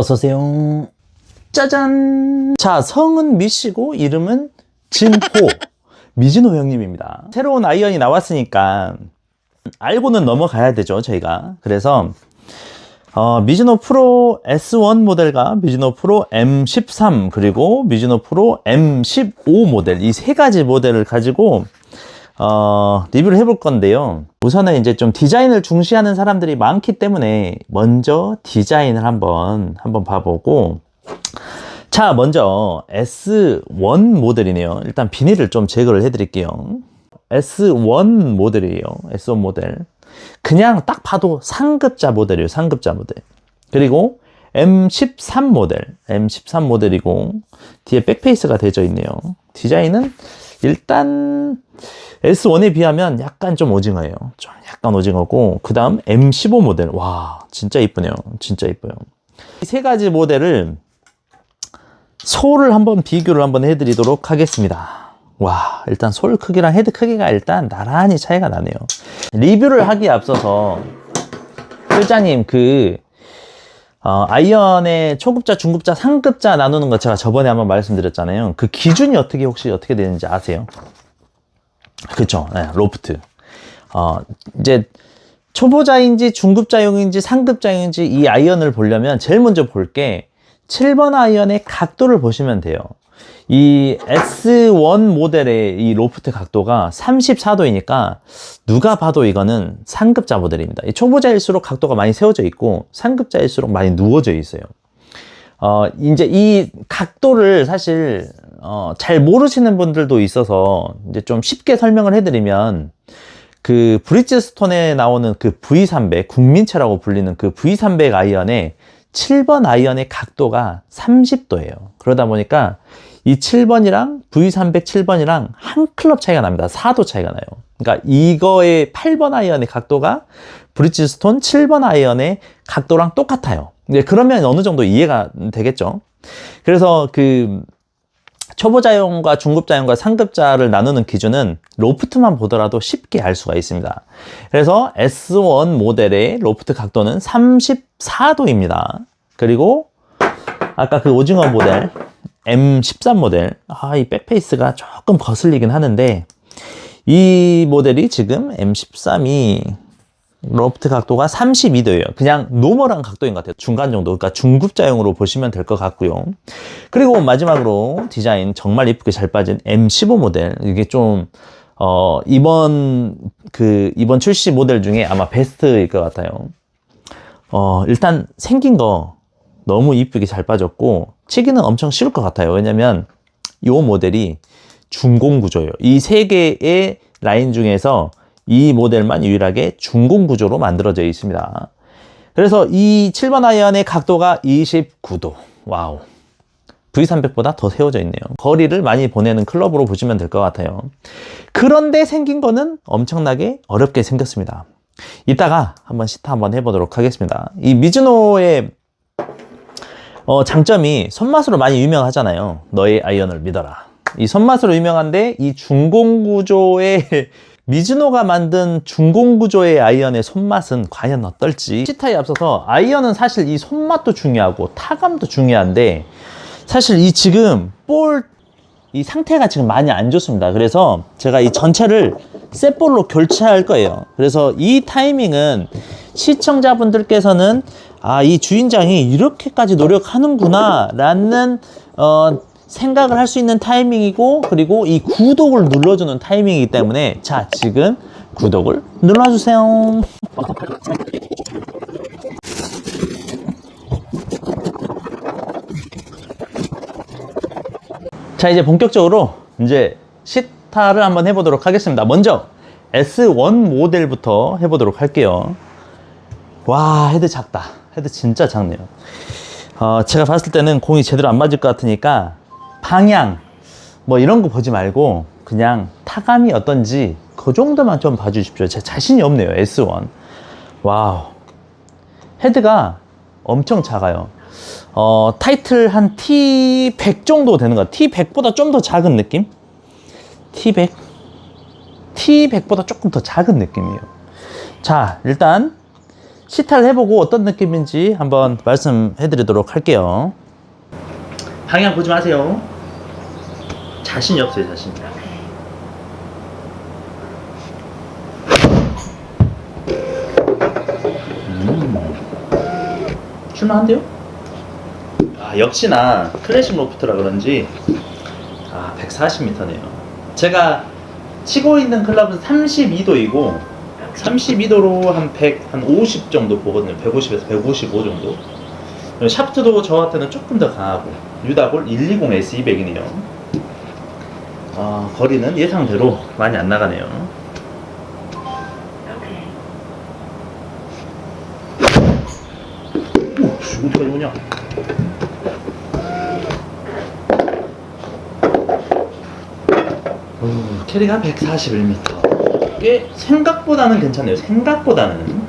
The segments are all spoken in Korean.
어서오세요. 짜잔! 자, 성은 미씨고, 이름은 진호. 미진호 형님입니다. 새로운 아이언이 나왔으니까, 알고는 넘어가야 되죠, 저희가. 그래서, 어, 미즈노 프로 S1 모델과 미즈노 프로 M13 그리고 미즈노 프로 M15 모델 이 세 가지 모델을 가지고 어, 리뷰를 해볼 건데요. 우선은 이제 좀 디자인을 중시하는 사람들이 많기 때문에 먼저 디자인을 한번 한번 봐보고 자 먼저 S1 모델이네요. 일단 비닐을 좀 제거를 해드릴게요. S1 모델이에요. S1 모델. 그냥 딱 봐도 상급자 모델이에요. 상급자 모델. 그리고 M13 모델. M13 모델이고 뒤에 백페이스가 되어 있네요. 디자인은 일단 S1에 비하면 약간 좀 오징어예요. 좀 약간 오징어고 그 다음 M15 모델. 와 진짜 이쁘네요. 진짜 이뻐요. 이 세 가지 모델을 소를 한번 비교를 한번 해드리도록 하겠습니다. 와, 일단 솔 크기랑 헤드 크기가 일단 나란히 차이가 나네요. 리뷰를 하기에 앞서서 실장님 그 어, 아이언의 초급자, 중급자, 상급자 나누는 거 제가 저번에 한번 말씀드렸잖아요. 그 기준이 어떻게 혹시 어떻게 되는지 아세요? 그쵸, 네, 로프트. 어, 이제 초보자인지 중급자용인지 상급자용인지 이 아이언을 보려면 제일 먼저 볼 게 7번 아이언의 각도를 보시면 돼요. 이 S1 모델의 이 로프트 각도가 34도이니까 누가 봐도 이거는 상급자 모델입니다. 이 초보자일수록 각도가 많이 세워져 있고 상급자일수록 많이 누워져 있어요. 어, 이제 이 각도를 사실 어, 잘 모르시는 분들도 있어서 이제 좀 쉽게 설명을 해드리면 그 브리지스톤에 나오는 그 V300 국민체라고 불리는 그 V300 아이언의 7번 아이언의 각도가 30도예요. 그러다 보니까 이 7번이랑 V300 7번이랑 한 클럽 차이가 납니다. 4도 차이가 나요. 그러니까 이거의 8번 아이언의 각도가 브리지스톤 7번 아이언의 각도랑 똑같아요. 이제 그러면 어느 정도 이해가 되겠죠. 그래서 그 초보자용과 중급자용과 상급자를 나누는 기준은 로프트만 보더라도 쉽게 알 수가 있습니다. 그래서 S1 모델의 로프트 각도는 34도입니다. 그리고 아까 그 오징어 모델 M13 모델 아 이 백페이스가 조금 거슬리긴 하는데 이 모델이 지금 M13이 로프트 각도가 32도예요. 그냥 노멀한 각도인 것 같아요. 중간 정도. 그러니까 중급자용으로 보시면 될 것 같고요. 그리고 마지막으로 디자인 정말 이쁘게 잘 빠진 M15 모델. 이게 좀 어, 이번 그 이번 출시 모델 중에 아마 베스트일 것 같아요. 어, 일단 생긴 거 너무 이쁘게 잘 빠졌고 치기는 엄청 쉬울 것 같아요. 왜냐면 이 모델이 중공 구조예요. 이 세 개의 라인 중에서 이 모델만 유일하게 중공 구조로 만들어져 있습니다. 그래서 이 7번 아이언의 각도가 29도. 와우. V300보다 더 세워져 있네요. 거리를 많이 보내는 클럽으로 보시면 될 것 같아요. 그런데 생긴 거는 엄청나게 어렵게 생겼습니다. 이따가 한번 시타 한번 해보도록 하겠습니다. 이 미즈노의 어, 장점이 손맛으로 많이 유명하잖아요. 너의 아이언을 믿어라. 이 손맛으로 유명한데 이 중공 구조의 미즈노가 만든 중공 구조의 아이언의 손맛은 과연 어떨지 시타에 앞서서 아이언은 사실 이 손맛도 중요하고 타감도 중요한데 사실 이 지금 볼 이 상태가 지금 많이 안 좋습니다. 그래서 제가 이 전체를 셋볼로 교체할 거예요. 그래서 이 타이밍은 시청자분들께서는 아, 이 주인장이 이렇게까지 노력하는구나 라는 어, 생각을 할 수 있는 타이밍이고 그리고 이 구독을 눌러주는 타이밍이기 때문에 자 지금 구독을 눌러주세요. 자 이제 본격적으로 이제 시타를 한번 해보도록 하겠습니다. 먼저 S1 모델부터 해보도록 할게요. 와 헤드 작다. 헤드 진짜 작네요. 어, 제가 봤을 때는 공이 제대로 안 맞을 것 같으니까 방향 뭐 이런 거 보지 말고 그냥 타감이 어떤지 그 정도만 좀 봐주십시오. 제 자신이 없네요. S1. 와우. 헤드가 엄청 작아요. 어, 타이틀 한 T100 정도 되는 것 같아요. T100보다 좀 더 작은 느낌? T100? T100보다 조금 더 작은 느낌이에요. 자, 일단 시타를 해보고 어떤 느낌인지 한번 말씀해 드리도록 할게요. 방향 보지 마세요. 자신이 없어요, 자신. 음. 출만한데요? 아, 역시나 클래식 로프트라 그런지 아, 140m네요. 제가 치고 있는 클럽은 32도이고 32도로 한 100, 한 50 정도 보거든요. 150에서 155 정도. 샤프트도 저한테는 조금 더 강하고 유다볼 120S 200이네요. 아, 거리는 예상대로 많이 안 나가네요. 오, 씨, 어디까지 오냐? 오, 캐리가 141m. 꽤 생각보다는 괜찮네요. 생각보다는.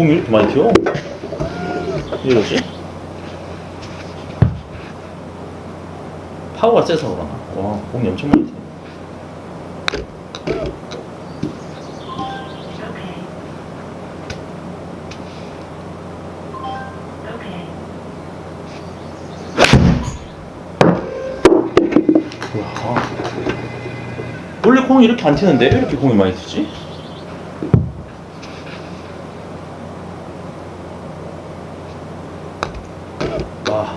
공이 이렇게 많이 튀어? 왜 이러지? 파워가 세서 그러나? 와, 공이 엄청 많이 튀어. 와. 원래 공이 이렇게 안 튀는데 왜 이렇게 공이 많이 튀지? 와,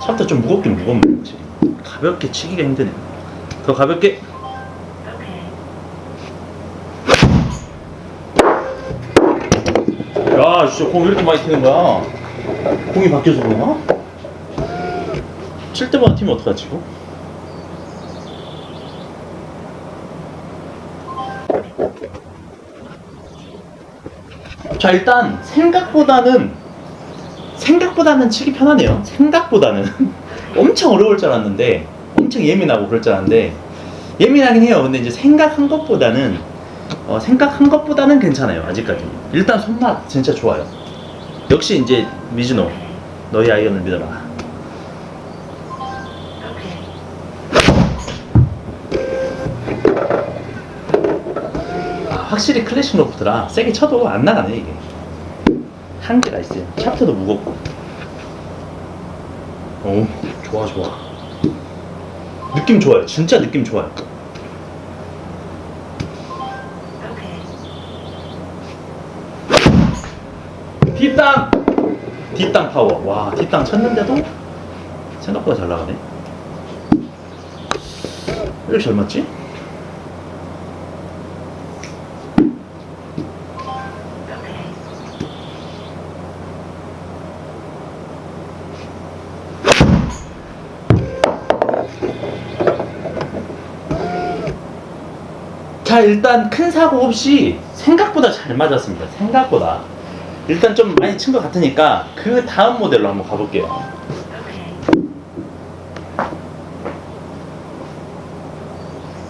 샤프트 좀 무겁긴 무겁네. 그치? 가볍게 치기가 힘드네. 더 가볍게. 야, 진짜 공왜 이렇게 많이 튀는 거야? 공이 바뀌어서 그러나? 칠 때마다 튀면 어떡하지, 이거? 자, 일단 생각보다는 생각보다는 치기 편하네요. 생각보다는 엄청 어려울 줄 알았는데 엄청 예민하고 그럴 줄 알았는데 예민하긴 해요. 근데 이제 생각한 것보다는 어, 생각한 것보다는 괜찮아요. 아직까지. 일단 손맛 진짜 좋아요. 역시 이제 미즈노 너희 아이언을 믿어라. 아, 확실히 클래식 로프트라 세게 쳐도 안 나가네 이게. 한계가 있어요. 샤프트도 무겁고. 오, 좋아, 좋아. 느낌 좋아요. 진짜 느낌 좋아요. 뒷땅! 뒷땅 파워. 와, 뒷땅 쳤는데도 생각보다 잘 나가네. 왜 이렇게 잘 맞지? 자 일단 큰 사고 없이 생각보다 잘 맞았습니다. 생각보다. 일단 좀 많이 친 것 같으니까 그 다음 모델로 한번 가볼게요.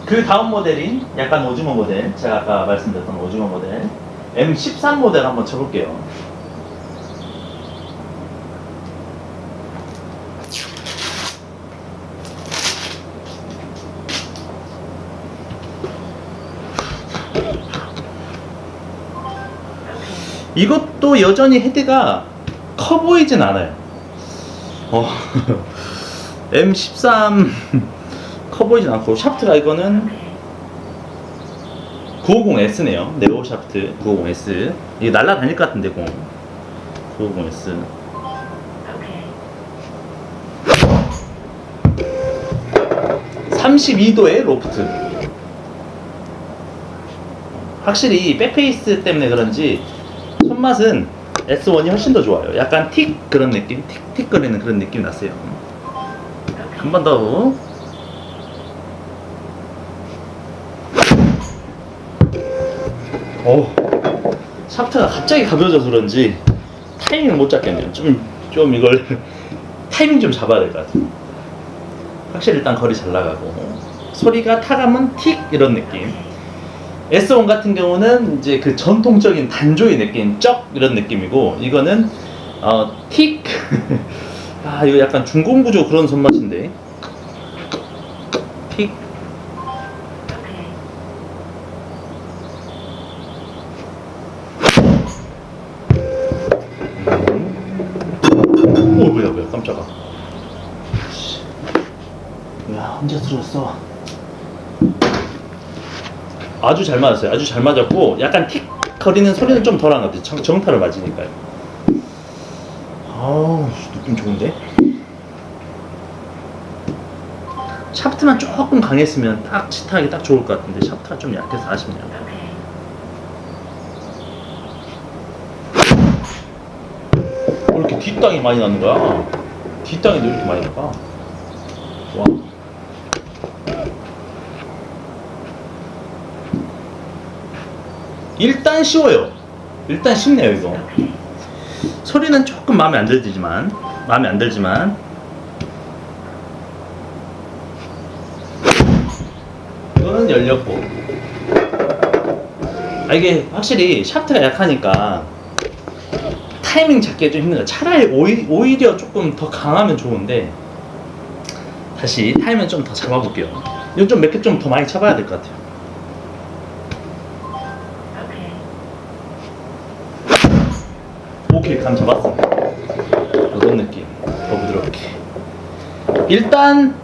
그 다음 모델인 약간 오징어 모델. 제가 아까 말씀드렸던 오징어 모델. M13 모델 한번 쳐볼게요 이것도 여전히 헤드가 커 보이진 않아요. 어, M13 커 보이진 않고 샤프트가 이거는 950S네요. 네오 샤프트 950S. 이게 날라다닐 것 같은데 공. 950S. (32도의) 로프트 확실히 백페이스 때문에 그런지 손맛은 S1이 훨씬 더 좋아요. 약간 틱 그런 느낌, 틱틱 거리는 그런 느낌 났어요. 한 번 더. 오, 샤프트가 갑자기 가벼워져서 그런지 타이밍을 못 잡겠네요. 좀, 좀 이걸 타이밍 좀 잡아야 될 것 같아요. 확실히 일단 거리 잘 나가고 소리가 타감은 틱 이런 느낌. S1 같은 경우는 이제 그 전통적인 단조의 느낌, 쩍 이런 느낌이고 이거는 어, 틱. 아 이거 약간 중공구조 그런 손맛인데 깜짝아. 씨. 야, 혼자 들었어. 아주 잘 맞았어요. 아주 잘 맞았고, 약간 틱 거리는 소리는 좀 덜한 것 같아요. 정, 정타를 맞으니까요. 아우, 느낌 좋은데? 샤프트만 조금 강했으면 딱 치타하기 딱 좋을 것 같은데, 샤프트가 좀 약해서 아쉽네요. 왜 이렇게 뒷땅이 많이 나는 거야? 뒷땅이 왜 이렇게 많이 나가? 와. 일단 쉬워요. 일단 쉽네요, 이거. 소리는 조금 마음에 안 들지만, 마음에 안 들지만. 이거는 열렸고. 아, 이게 확실히 샤프트가 약하니까 타이밍 잡기가 좀 힘든 거야. 차라리 오히, 오히려 조금 더 강하면 좋은데 다시 타이밍 좀 더 잡아볼게요. 이건 좀몇 개 좀 더 많이 쳐봐야 될 것 같아요. 감 잡았어. 어떤 느낌? 더 부드럽게. 일단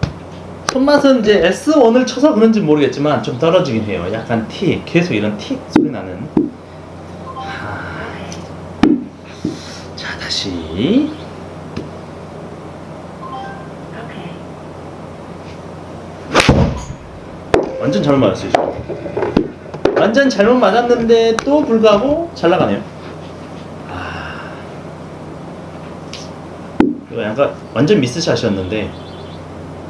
손맛은 이제 S1을 쳐서 그런지 모르겠지만 좀 떨어지긴 해요. 약간 틱 계속 이런 틱 소리 나는. 하... 자 다시 완전 잘못 맞았어요 지금. 완전 잘못 맞았는데 또 불구하고 잘 나가네요 아... 이거 약간 완전 미스샷이었는데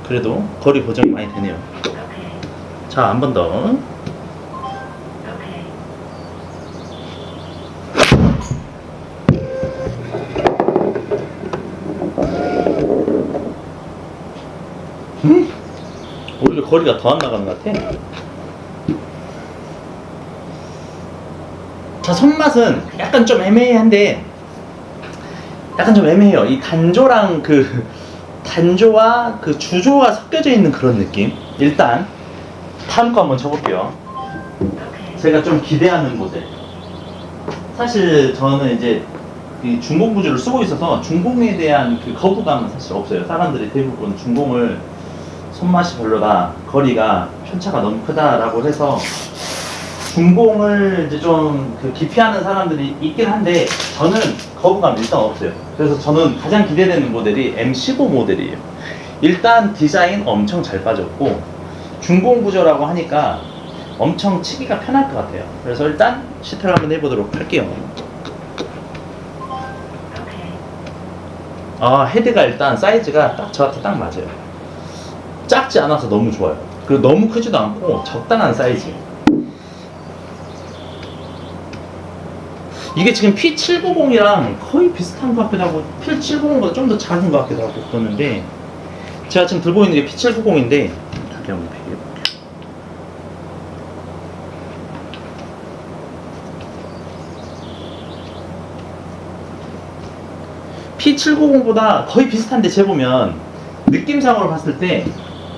그래도 거리 보정이 많이 되네요 자 한 번 더 음? 오히려 거리가 더 안 나가는 것 같아. 자, 손맛은 약간 좀 애매한데, 약간 좀 애매해요. 이 단조랑 그, 단조와 그 주조가 섞여져 있는 그런 느낌. 일단, 다음 거 한번 쳐볼게요. 제가 좀 기대하는 모델. 사실 저는 이제 이 중공 구조를 쓰고 있어서 중공에 대한 그 거부감은 사실 없어요. 사람들이 대부분 중공을 손맛이 별로다, 거리가 편차가 너무 크다라고 해서 중공을 이제 좀 그 기피하는 사람들이 있긴 한데 저는 거부감 일단 없어요. 그래서 저는 가장 기대되는 모델이 M15 모델이에요. 일단 디자인 엄청 잘 빠졌고 중공 구조라고 하니까 엄청 치기가 편할 것 같아요. 그래서 일단 시트를 한번 해보도록 할게요. 아 헤드가 일단 사이즈가 딱 저한테 딱 맞아요. 작지 않아서 너무 좋아요. 그리고 너무 크지도 않고 적당한 사이즈. 이게 지금 P790이랑 거의 비슷한 것 같기도 하고 P790보다 좀 더 작은 것 같기도 하고 그러는데 제가 지금 들고 있는 게 P790인데 저기 한번 비교해볼게요. P790보다 거의 비슷한데 재보면 느낌상으로 봤을 때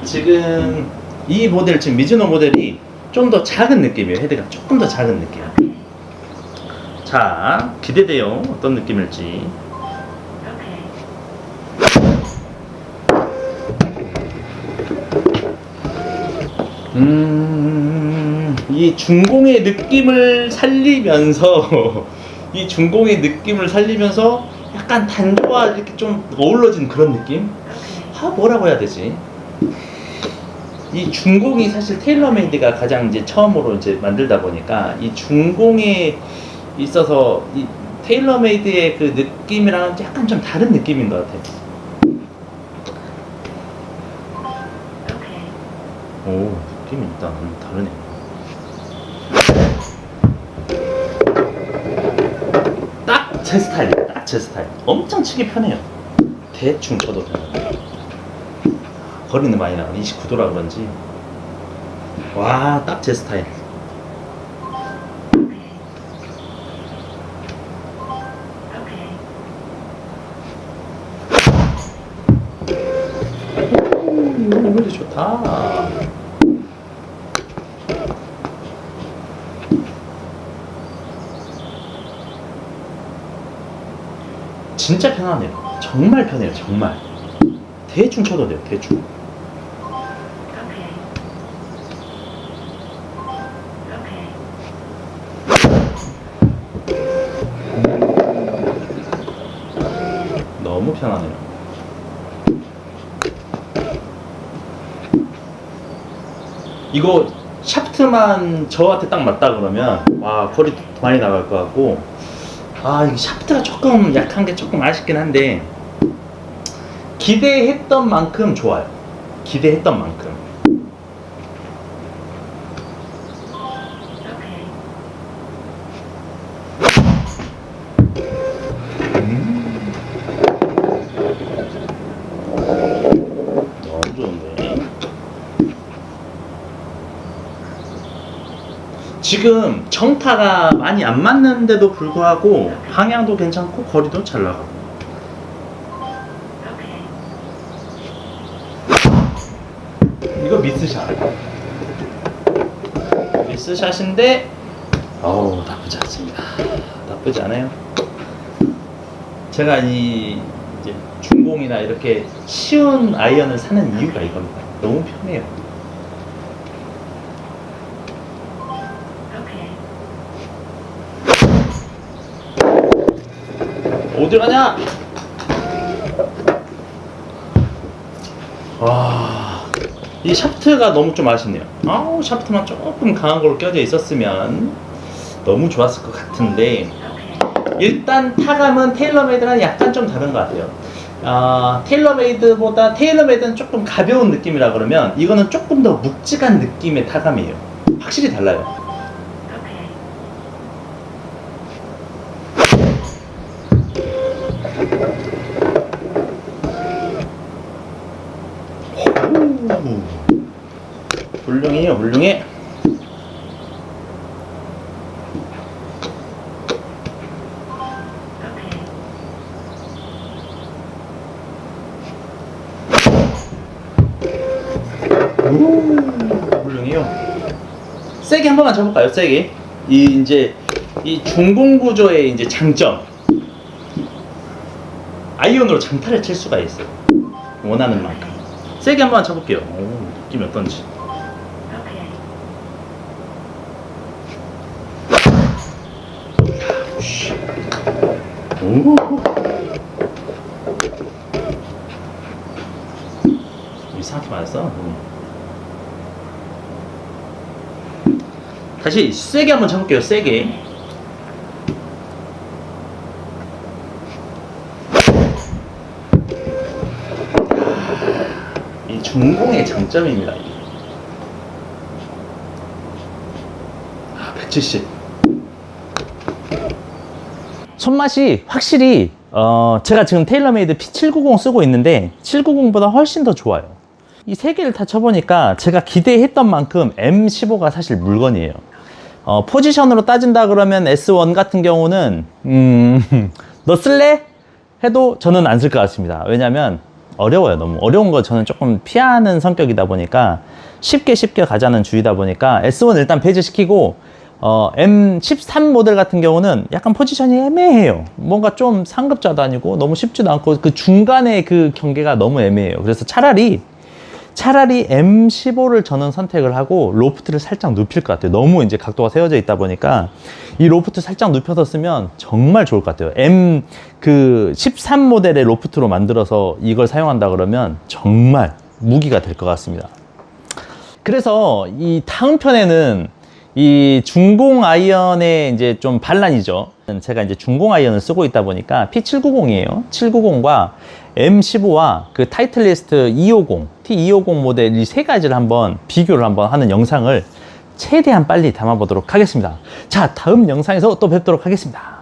지금 이 모델 지금 미즈노 모델이 좀 더 작은 느낌이에요 헤드가 조금 더 작은 느낌 자 기대돼요. 어떤 느낌일지. 음 이 중공의 느낌을 살리면서 이 중공의 느낌을 살리면서 약간 단조와 이렇게 좀 어우러진 그런 느낌? 아 뭐라고 해야 되지? 이 중공이 사실 테일러메이드가 가장 이제 처음으로 이제 만들다 보니까 이 중공에 있어서 이 테일러메이드의 그 느낌이랑 약간 좀 다른 느낌인 것 같아요. 오 느낌이 일단 다르네. 딱 제 스타일, 딱 제 스타일. 엄청 치기 편해요. 대충 쳐도 돼요. 거리는 많이 나가 29도라 그런지 와 딱 제 스타일 진짜 편하네요 정말 편해요, 정말. 대충 쳐도 돼요, 대충. 너무 편하네요. 이거 샤프트만 저한테 딱 맞다 그러면 와 거리 많이 나갈 것 같고 아 이게 샤프트가 조금 약한 게 조금 아쉽긴 한데 기대했던 만큼 좋아요. 기대했던 만큼. 지금 정타가 많이 안 맞는데도 불구하고 방향도 괜찮고 거리도 잘 나가고. 이거 미스샷. 미스샷인데, 어우, 나쁘지 않습니다. 나쁘지 않아요. 제가 이, 중공이나 이렇게 쉬운 아이언을 사는 이유가 이겁니다. 너무 편해요. 어디 가냐? 와, 이 샤프트가 너무 좀 아쉽네요. 아우, 샤프트만 조금 강한 걸로 껴져 있었으면 너무 좋았을 것 같은데. 일단 타감은 테일러메이드랑 약간 좀 다른 것 같아요. 아, 테일러메이드보다 테일러메이드는 조금 가벼운 느낌이라 그러면 이거는 조금 더 묵직한 느낌의 타감이에요. 확실히 달라요. 오, 훌륭해요, 훌륭해. 훌륭해요. 세게 한 번만 쳐볼까요? 세게. 이 이제 이 중공 구조의 이제 장점. 아이언으로 장타를 칠 수가 있어요. 원하는 만큼. 세게 한 번만 쳐볼게요. 오, 느낌이 어떤지. 오. 이상하게 맞았어. 음. 다시 세게 한번 쳐볼게요. 세게. 중공의 장점입니다. 아, 170. 손맛이 확실히 어, 제가 지금 테일러메이드 P790 쓰고 있는데 790보다 훨씬 더 좋아요. 이 세 개를 다 쳐보니까 제가 기대했던 만큼 M15가 사실 물건이에요. 어, 포지션으로 따진다 그러면 S1 같은 경우는 음, 너 쓸래? 해도 저는 안 쓸 것 같습니다. 왜냐면 어려워요. 너무 어려운 거 저는 조금 피하는 성격이다 보니까 쉽게 쉽게 가자는 주의다 보니까 S1 일단 배제시키고 어, M13 모델 같은 경우는 약간 포지션이 애매해요. 뭔가 좀 상급자도 아니고 너무 쉽지도 않고 그 중간에 그 경계가 너무 애매해요. 그래서 차라리 차라리 M15를 저는 선택을 하고 로프트를 살짝 눕힐 것 같아요. 너무 이제 각도가 세워져 있다 보니까 이 로프트 살짝 눕혀서 쓰면 정말 좋을 것 같아요. M 그 13 모델의 로프트로 만들어서 이걸 사용한다 그러면 정말 무기가 될 것 같습니다. 그래서 이 다음 편에는 이 중공 아이언의 이제 좀 반란이죠. 제가 이제 중공 아이언을 쓰고 있다 보니까 P790이에요. 790과 M15와 그 타이틀리스트 250, T250 모델 이 세 가지를 한번 비교를 한번 하는 영상을 최대한 빨리 담아보도록 하겠습니다. 자, 다음 영상에서 또 뵙도록 하겠습니다.